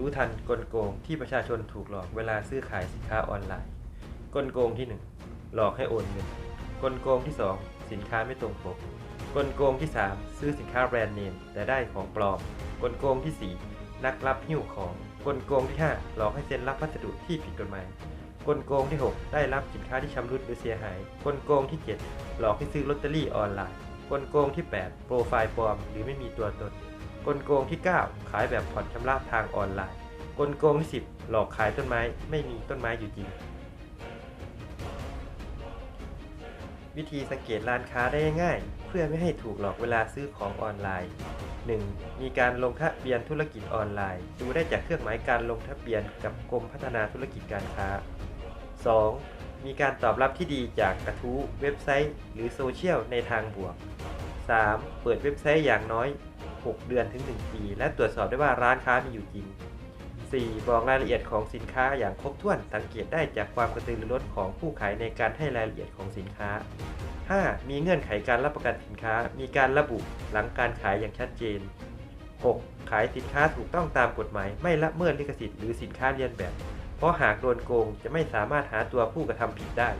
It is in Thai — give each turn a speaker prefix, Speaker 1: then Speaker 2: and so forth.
Speaker 1: รู้ทันกลโกงที่ประชาชนถูกหลอกเวลาซื้อขายสินค้าออนไลน์ กลโกงที่ 1 หลอกให้โอนเงิน กลโกงที่ 2 สินค้าไม่ตรงปก กลโกงที่ 3 ซื้อสินค้าแบรนด์เนมแต่ได้ของปลอม กลโกงที่ 4 นักรับหิ้วของ กลโกงที่ 5 หลอกให้เซ็นรับพัสดุที่ผิดกฎหมาย กลโกงที่ 6 ได้รับสินค้าที่ชำรุดหรือเสียหาย กลโกงที่ 7 หลอกให้ซื้อลอตเตอรี่ออนไลน์ กลโกงที่ 8 โปรไฟล์ปลอม หรือไม่มีตัวตน กลโกงที่ 9 ขายแบบผ่อนชำระทางออนไลน์ กลโกงที่ 10 หลอกขายต้นไม้ไม่มีต้นไม้อยู่จริง วิธีสังเกตร้านค้าได้ง่าย เพื่อไม่ให้ถูกหลอกเวลาซื้อของออนไลน์ 1. มีการลงทะเบียนธุรกิจออนไลน์ ดูได้จากเครื่องหมายการลงทะเบียนกับกรมพัฒนาธุรกิจการค้า 2. มีการตอบรับที่ดีจากกระทู้เว็บไซต์ หรือโซเชียลในทางบวก 3. เปิดเว็บไซต์อย่างน้อย 6 เดือนถึง 1 ปี และตรวจสอบได้ว่าร้านค้ามีอยู่จริง 4. บอกรายละเอียดของสินค้าอย่างครบถ้วน สังเกตได้จากความกระตือรือร้นของผู้ขายในการให้รายละเอียดของสินค้า 5. มีเงื่อนไขการรับประกันสินค้า มีการระบุหลังการขายอย่างชัดเจน 6. ขายสินค้าถูกต้องตามกฎหมาย ไม่ละเมิดลิขสิทธิ์หรือสินค้าเลียนแบบ เพราะหากโดนโกงจะไม่สามารถหาตัวผู้กระทำผิดได้